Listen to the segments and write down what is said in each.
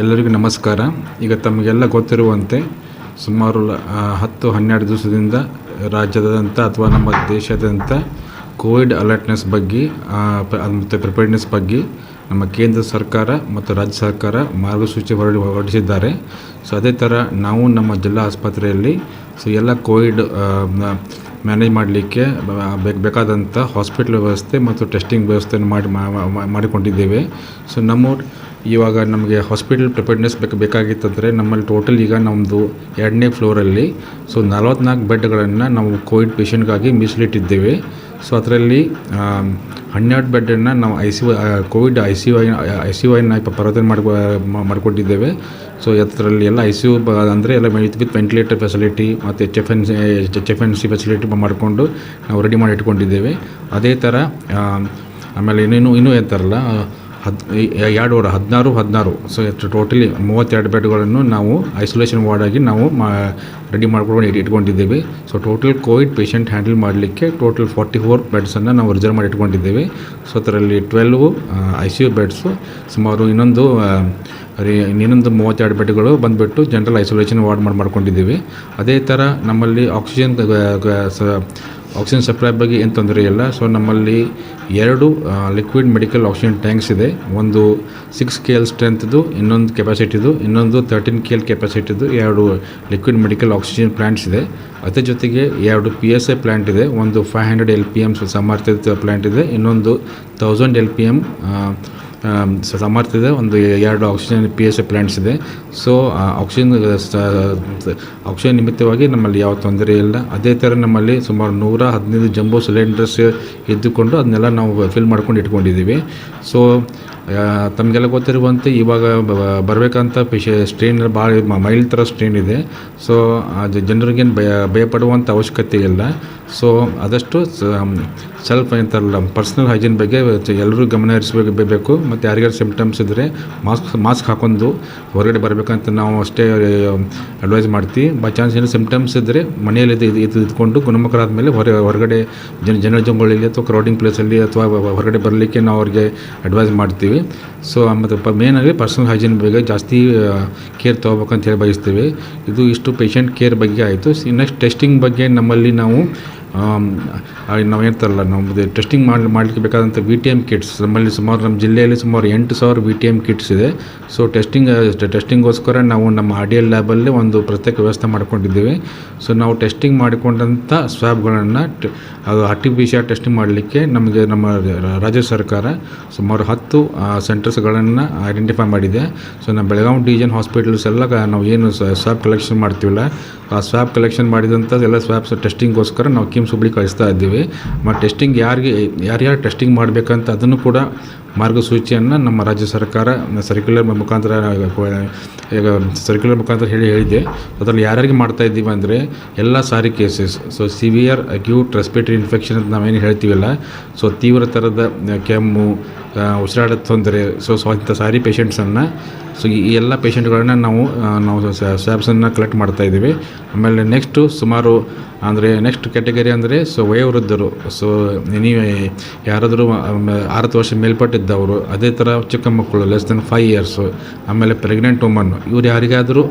ಎಲ್ಲರಿಗೂ ನಮಸ್ಕಾರ. ಈಗ ತಮಗೆಲ್ಲ ಗೊತ್ತಿರುವಂತೆ ಸುಮಾರು ಹತ್ತು, ಹನ್ನೆರಡು ದಿವಸದಿಂದ ರಾಜ್ಯದಾದ್ಯಂತ ಅಥವಾ ನಮ್ಮ ದೇಶಾದ್ಯಂತ ಕೋವಿಡ್ ಅಲರ್ಟ್ನೆಸ್ ಬಗ್ಗೆ ಮತ್ತು ಪ್ರಿಪೇರ್ಡ್ನೆಸ್ ಬಗ್ಗೆ ನಮ್ಮ ಕೇಂದ್ರ ಸರ್ಕಾರ ಮತ್ತು ರಾಜ್ಯ ಸರ್ಕಾರ ಮಾರ್ಗಸೂಚಿ ಹೊರಡಿ, ಹೊರಡಿಸಿದ್ದಾರೆ. ಸೊ ಅದೇ ಥರ ನಾವು ನಮ್ಮ ಜಿಲ್ಲಾ ಆಸ್ಪತ್ರೆಯಲ್ಲಿ ಸೊ, ಎಲ್ಲ ಕೋವಿಡ್ ಮ್ಯಾನೇಜ್ ಮಾಡಲಿಕ್ಕೆ ಬೇಕು ಬೇಕಾದಂಥ ಹಾಸ್ಪಿಟ್ಲ್ ವ್ಯವಸ್ಥೆ ಮತ್ತು ಟೆಸ್ಟಿಂಗ್ ವ್ಯವಸ್ಥೆಯನ್ನು ಮಾಡಿ ಮಾಡಿಕೊಂಡಿದ್ದೇವೆ. ಸೊ ನಮ್ಮ ಇವಾಗ ನಮಗೆ ಹಾಸ್ಪಿಟಲ್ ಪ್ರಿಪೇರ್ಡ್ನೆಸ್ ಬೇಕು, ಬೇಕಾಗಿತ್ತಂದರೆ ನಮ್ಮಲ್ಲಿ ಟೋಟಲ್ ಈಗ ನಮ್ಮದು ಎರಡನೇ ಫ್ಲೋರಲ್ಲಿ ಸೊ ನಲವತ್ನಾಲ್ಕು ಬೆಡ್ಗಳನ್ನು ನಾವು ಕೋವಿಡ್ ಪೇಷಂಟ್ಗಾಗಿ ಮೀಸಲಿಟ್ಟಿದ್ದೇವೆ. ಸೊ ಅದರಲ್ಲಿ ಹನ್ನೆರಡು ಬೆಡ್ಡನ್ನು ನಾವು I C covid I C U I C ಐನ ಪರಿವರ್ತನೆ ಮಾಡ್ಕೊ ಮಾಡಿಕೊಂಡಿದ್ದೇವೆ ಸೊ ಅದರಲ್ಲಿ ಎಲ್ಲ ಐ ಸಿ ಯು ಅಂದರೆ ಎಲ್ಲ ವಿತ್ ವೆಂಟಿಲೇಟರ್ ಫೆಸಿಲಿಟಿ ಮತ್ತು H F N C H F N C facility ಮಾಡಿಕೊಂಡು ನಾವು ರೆಡಿ ಮಾಡಿ ಇಟ್ಕೊಂಡಿದ್ದೇವೆ. ಅದೇ ಥರ ಆಮೇಲೆ ಇನ್ನೇನು, ಇನ್ನೂ ಅಂತಾರಲ್ಲ ಹದ್ ಎರಡು ವಾರ, ಹದಿನಾರು ಹದಿನಾರು. ಸೊ ಟೋಟಲಿ ಮೂವತ್ತೆರಡು ಬೆಡ್ಗಳನ್ನು ನಾವು ಐಸೋಲೇಷನ್ ವಾರ್ಡಾಗಿ ನಾವು ಮಾ ರೆಡಿ ಮಾಡ್ಕೊಂಡು ಇಟ್- ಇಟ್ಕೊಂಡಿದ್ದೇವೆ. So total covid patient handle ಮಾಡಲಿಕ್ಕೆ ಟೋಟಲ್ ಫಾರ್ಟಿ ಫೋರ್ ಬೆಡ್ಸನ್ನು ನಾವು ರಿಸರ್ವ್ ಮಾಡಿ ಇಟ್ಕೊಂಡಿದ್ದೇವೆ. ಸೊ ಅದರಲ್ಲಿ twelve I C U beds ಸುಮಾರು ಇನ್ನೊಂದು ಇನ್ನೊಂದು ಮೂವತ್ತೆರಡು ಬೆಡ್ಗಳು ಬಂದುಬಿಟ್ಟು ಜನರಲ್ ಐಸೋಲೇಷನ್ ವಾರ್ಡ್ ಮಾಡಿ ಮಾಡ್ಕೊಂಡಿದ್ದೀವಿ. ಅದೇ ಥರ ನಮ್ಮಲ್ಲಿ ಆಕ್ಸಿಜನ್ ಆಕ್ಸಿಜನ್ ಸಪ್ಲೈ ಬಗ್ಗೆ ಏನು ತೊಂದರೆ ಇಲ್ಲ. ಸೊ ನಮ್ಮಲ್ಲಿ ಎರಡು ಲಿಕ್ವಿಡ್ ಮೆಡಿಕಲ್ ಆಕ್ಸಿಜನ್ ಟ್ಯಾಂಕ್ಸ್ ಇದೆ. ಒಂದು ಸಿಕ್ಸ್ ಕೆ ಎಲ್ ಸ್ಟ್ರೆಂತ್ದು ಇನ್ನೊಂದು ಕೆಪಾಸಿಟಿದು ಇನ್ನೊಂದು ತರ್ಟೀನ್ ಕೆ ಎಲ್ ಕೆಪಾಸಿಟಿದು ಎರಡು ಲಿಕ್ವಿಡ್ ಮೆಡಿಕಲ್ ಆಕ್ಸಿಜನ್ ಪ್ಲ್ಯಾಂಟ್ಸ್ ಇದೆ. ಅದರ ಜೊತೆಗೆ ಎರಡು ಪಿ ಎಸ್ ಐ ಪ್ಲ್ಯಾಂಟ್ ಇದೆ. ಒಂದು five hundred L P M ಸಾಮರ್ಥ್ಯದ ಪ್ಲ್ಯಾಂಟ್ ಇದೆ. ಇನ್ನೊಂದು ತೌಸಂಡ್ ಎಲ್ ಪಿ ಎಂ ಸಾಮರ್ಥ್ಯದ ಒಂದು ಎರಡು oxygen P S A plants ಇದೆ. ಸೊ ಆಕ್ಸಿಜನ್ ಆಕ್ಸಿಜನ್ ನಿಮಿತ್ತವಾಗಿ ನಮ್ಮಲ್ಲಿ ಯಾವ ತೊಂದರೆ ಇಲ್ಲ. ಅದೇ ಥರ ನಮ್ಮಲ್ಲಿ ಸುಮಾರು ನೂರ ಹದಿನೈದು ಜಂಬೋ ಸಿಲಿಂಡರ್ಸ್ ಇದ್ದುಕೊಂಡು ಅದನ್ನೆಲ್ಲ ನಾವು ಫಿಲ್ ಮಾಡ್ಕೊಂಡು ಇಟ್ಕೊಂಡಿದ್ದೀವಿ. ಸೊ ತಮಗೆಲ್ಲ ಗೊತ್ತಿರುವಂತೆ ಇವಾಗ ಬರಬೇಕಂತ ಪಿಶೆ ಸ್ಟ್ರೇನ್ ಭಾಳ ಮೈಲ್ ಥರ ಸ್ಟ್ರೇನ್ ಇದೆ. ಸೊ ಅದು ಜನರಿಗೇನು ಭಯ ಭಯಪಡುವಂಥ ಅವಶ್ಯಕತೆ ಇಲ್ಲ. ಸೊ ಆದಷ್ಟು ಸೆಲ್ಫ್ ಏನಂತಾರಲ್ಲ ಪರ್ಸ್ನಲ್ ಹೈಜೀನ್ ಬಗ್ಗೆ ಎಲ್ಲರೂ ಗಮನ ಹರಿಸಬೇಕು, ಬೇಕು. ಮತ್ತು ಯಾರಿಗಾರು ಸಿಮ್ಟಮ್ಸ್ ಇದ್ದರೆ ಮಾಸ್ಕ್ ಮಾಸ್ಕ್ ಹಾಕೊಂಡು ಹೊರಗಡೆ ಬರಬೇಕಂತ ನಾವು ಅಷ್ಟೇ ಅಡ್ವೈಸ್ ಮಾಡ್ತೀವಿ. ಬೈ ಚಾನ್ಸ್ ಏನು ಸಿಮ್ಟಮ್ಸ್ ಇದ್ದರೆ ಮನೆಯಲ್ಲಿ ಇದು ಗುಣಮುಖರಾದ ಮೇಲೆ ಹೊರ, ಹೊರಗಡೆ ಜನ ಜನ ಜಂಗುಳಿಯಲ್ಲಿ ಅಥವಾ ಕ್ರೌಡಿಂಗ್ ಪ್ಲೇಸಲ್ಲಿ ಅಥವಾ ಹೊರಗಡೆ ಬರಲಿಕ್ಕೆ ನಾವು ಅವ್ರಿಗೆ ಅಡ್ವೈಸ್ ಮಾಡ್ತೀವಿ. ಸೊ ಮತ್ತು ಪ ಮೇನಾಗಿ ಪರ್ಸನಲ್ ಹೈಜೀನ್ ಬಗ್ಗೆ ಜಾಸ್ತಿ ಕೇರ್ ತೊಗೋಬೇಕಂತ ಹೇಳಿ ಬಯಸ್ತೀವಿ. ಇದು ಇಷ್ಟು ಪೇಷಂಟ್ ಕೇರ್ ಬಗ್ಗೆ ಆಯಿತು. ನೆಕ್ಸ್ಟ್ ಟೆಸ್ಟಿಂಗ್ ಬಗ್ಗೆ ನಮ್ಮಲ್ಲಿ ನಾವು ನಾವು ಹೇಳ್ತಾರಲ್ಲ ನಮ್ಮದು ಟೆಸ್ಟಿಂಗ್ ಮಾಡಿ, ಮಾಡಲಿಕ್ಕೆ ಬೇಕಾದಂಥ ವಿ ಟಿ ಎಂ ಕಿಟ್ಸ್ ನಮ್ಮಲ್ಲಿ ಸುಮಾರು ನಮ್ಮ ಜಿಲ್ಲೆಯಲ್ಲಿ ಸುಮಾರು ಎಂಟು ಸಾವಿರ ವಿ ಟಿ ಎಂ ಕಿಟ್ಸ್ ಇದೆ. ಸೊ ಟೆಸ್ಟಿಂಗ್ ಟೆಸ್ಟಿಂಗೋಸ್ಕರ ನಾವು ನಮ್ಮ ಆರ್ ಡಿ ಎಲ್ ಲ್ಯಾಬಲ್ಲಿ ಒಂದು ಪ್ರತ್ಯೇಕ ವ್ಯವಸ್ಥೆ ಮಾಡ್ಕೊಂಡಿದ್ದೀವಿ. ಸೊ ನಾವು ಟೆಸ್ಟಿಂಗ್ ಮಾಡಿಕೊಂಡಂಥ ಸ್ವ್ಯಾಬ್ಗಳನ್ನು ಅದು R P C R testing ಮಾಡಲಿಕ್ಕೆ ನಮಗೆ ನಮ್ಮ ರಾಜ್ಯ ಸರ್ಕಾರ ಸುಮಾರು ಹತ್ತು ಸೆಂಟರ್ಸ್ಗಳನ್ನು ಐಡೆಂಟಿಫೈ ಮಾಡಿದೆ. ಸೊ ನಮ್ಮ ಬೆಳಗಾವಿ ಡಿವಿಜನ್ ಹಾಸ್ಪಿಟಲ್ಸ್ ಎಲ್ಲ ನಾವು ಏನು ಸ್ವ್ಯಾಬ್ ಕಲೆಕ್ಷನ್ ಮಾಡ್ತೀವಲ್ಲ, ಆ ಸ್ವ್ಯಾಬ್ ಕಲೆಕ್ಷನ್ ಮಾಡಿದಂಥ ಎಲ್ಲ ಸ್ವ್ಯಾಬ್ಸ್ ಟೆಸ್ಟಿಂಗ್ಗೋಸ್ಕರ ನಾವು ಕಿಮ್ಸ್ ಹುಬ್ಳಿ ಕಳಿಸ್ತಾ ಇದ್ದೀವಿ. ಮತ್ತು ಟೆಸ್ಟಿಂಗ್ ಯಾರಿಗೆ ಯಾರ್ಯಾರು ಟೆಸ್ಟಿಂಗ್ ಮಾಡಬೇಕಂತ ಅದನ್ನು ಕೂಡ ಮಾರ್ಗಸೂಚಿಯನ್ನು ನಮ್ಮ ರಾಜ್ಯ ಸರ್ಕಾರ ಸರ್ಕ್ಯುಲರ್ ಮುಖಾಂತರ, ಈಗ ಸರ್ಕ್ಯುಲರ್ ಮುಖಾಂತರ ಹೇಳಿ ಹೇಳಿದೆ ಅದರಲ್ಲಿ ಯಾರ್ಯಾರಿಗೆ ಮಾಡ್ತಾ ಇದ್ದೀವಿ ಅಂದರೆ ಎಲ್ಲ SARI cases so severe acute respiratory infection ಅಂತ ನಾವೇನು ಹೇಳ್ತೀವಲ್ಲ ಸೊ ತೀವ್ರ ಥರದ ಕೆಮ್ಮು ಉಸಿರಾಟದ ತೊಂದರೆ ಸೊ ಸೊ ಇಂಥ ಸಾರಿ ಪೇಷಂಟ್ಸನ್ನು ಸೊ ಈ ಎಲ್ಲ ಪೇಷಂಟ್ಗಳನ್ನ ನಾವು ನಾವು ಸ್ಯಾಬ್ಸನ್ನು ಕಲೆಕ್ಟ್ ಮಾಡ್ತಾ ಇದ್ದೀವಿ. ಆಮೇಲೆ ನೆಕ್ಸ್ಟು ಸುಮಾರು, ಅಂದರೆ ನೆಕ್ಸ್ಟ್ ಕ್ಯಾಟಗರಿ ಅಂದರೆ ಸೊ ವಯೋವೃದ್ಧರು. ಸೊ ನೀವು ಯಾರಾದರೂ ಅರವತ್ತು ವರ್ಷ ಮೇಲ್ಪಟ್ಟಿದ್ದವರು ಅದೇ ಥರ ಚಿಕ್ಕ ಮಕ್ಕಳು ಲೆಸ್ ದೆನ್ ಫೈವ್ ಇಯರ್ಸು ಆಮೇಲೆ ಪ್ರೆಗ್ನೆಂಟ್ ವುಮನ್ ಇವ್ರು ಯಾರಿಗಾದರೂ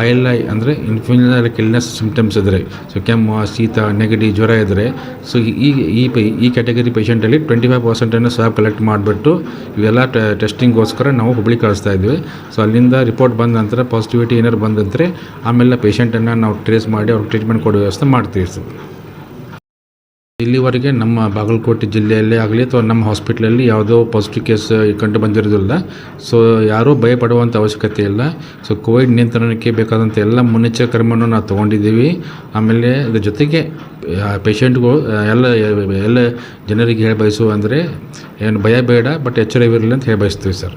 ಆಯಿಲ್ ಐ ಅಂದರೆ ಇನ್ಫ್ಲೂಯೆನ್ಸಲ್ ಇಲ್ನೆಸ್ ಸಿಮ್ಟಮ್ಸ್ ಇದ್ದರೆ ಸೊ ಕೆಮ್ಮು, ಶೀತ, ನೆಗಡಿ, ಜ್ವರ ಇದ್ದರೆ ಸೊ ಈ ಈ ಪೈ, ಈ ಕ್ಯಾಟಗರಿ ಪೇಷೆಂಟಲ್ಲಿ ಟ್ವೆಂಟಿ ಫೈವ್ ಪರ್ಸೆಂಟನ್ನು ಸ್ವಾಬ್ ಕಲೆಕ್ಟ್ ಮಾಡಿಬಿಟ್ಟು ಇವೆಲ್ಲ ಟೆಸ್ಟಿಂಗ್ಗೋಸ್ಕರ ನಾವು ಹುಬ್ಳಿ ಕಳಿಸ್ತಾ ಇದ್ವಿ. ಸೊ ಅಲ್ಲಿಂದ ರಿಪೋರ್ಟ್ ಬಂದ ನಂತರ ಪಾಸಿಟಿವಿಟಿ ಏನಾರು ಬಂದಂತೆ ಆಮೇಲೆ ಪೇಷೆಂಟನ್ನು ನಾವು ಟ್ರೇಸ್ ಮಾಡಿ ಅವ್ರಿಗೆ ಟ್ರೀಟ್ಮೆಂಟ್ ಕೊಡೋ ವ್ಯವಸ್ಥೆ ಮಾಡ್ತೀವಿ ಸರ್. ಇಲ್ಲಿವರೆಗೆ ನಮ್ಮ ಬಾಗಲಕೋಟೆ ಜಿಲ್ಲೆಯಲ್ಲೇ ಆಗಲಿ ಅಥವಾ ನಮ್ಮ ಹಾಸ್ಪಿಟ್ಲಲ್ಲಿ ಯಾವುದೋ ಪಾಸಿಟಿವ್ ಕೇಸ್ ಕಂಡು ಬಂದಿರೋದಿಲ್ಲ. ಸೊ ಯಾರೂ ಭಯಪಡುವಂಥ ಅವಶ್ಯಕತೆ ಇಲ್ಲ. ಸೊ ಕೋವಿಡ್ ನಿಯಂತ್ರಣಕ್ಕೆ ಬೇಕಾದಂಥ ಎಲ್ಲ ಮುನ್ನೆಚ್ಚರಿಕೆ ಕ್ರಮವನ್ನು ನಾವು ತೊಗೊಂಡಿದ್ದೀವಿ. ಆಮೇಲೆ ಅದ್ರ ಜೊತೆಗೆ ಪೇಷಂಟ್ಗಳು ಎಲ್ಲ ಎಲ್ಲ ಜನರಿಗೆ ಹೇಳಿ ಬಯಸುವ ಅಂದರೆ ಏನು ಭಯ ಬೇಡ ಬಟ್ ಎಚ್ಚರವಿರಲಿ ಅಂತ ಹೇಳಿ ಬಯಸ್ತೀವಿ ಸರ್.